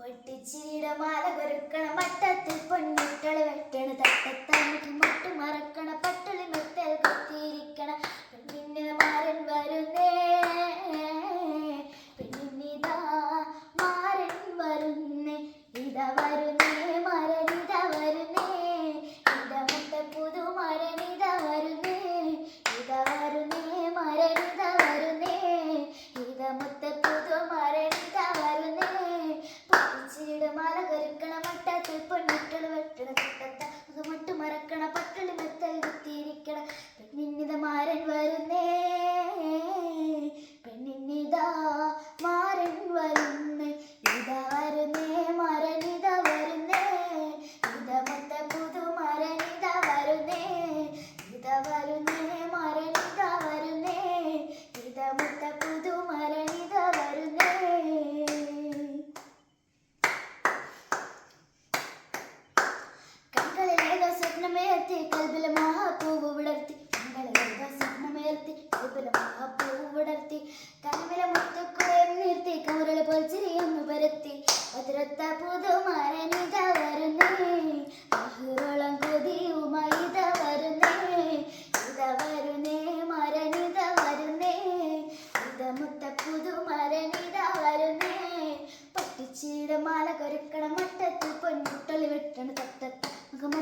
വെട്ടിച്ചിരിയുടെ മാല കൊരുക്കണം മട്ടത്തിൽ പൊന്നിട്ടൾ പുടർത്തി കനവിലെ മുത്തക്കുടയും നിർത്തി കമറുകളെ പോൽ ചിരിയൊന്നു പരത്തി. അതിരത്ത പുതുമാരനിത വരുന്നേ. ബഹുറോളം കൊതിയുമായി ഇത വരുന്നേ. ഇത വരുന്നേ മരനിത വരുന്നേ. ഇത മുത്ത പുതുമരനിത വരുന്നേ. പട്ടിച്ചീട മാല കൊരുക്കണം മട്ടത്തിൽ പൊന്നുട്ടളി വെട്ടണം തട്ട മുഖമ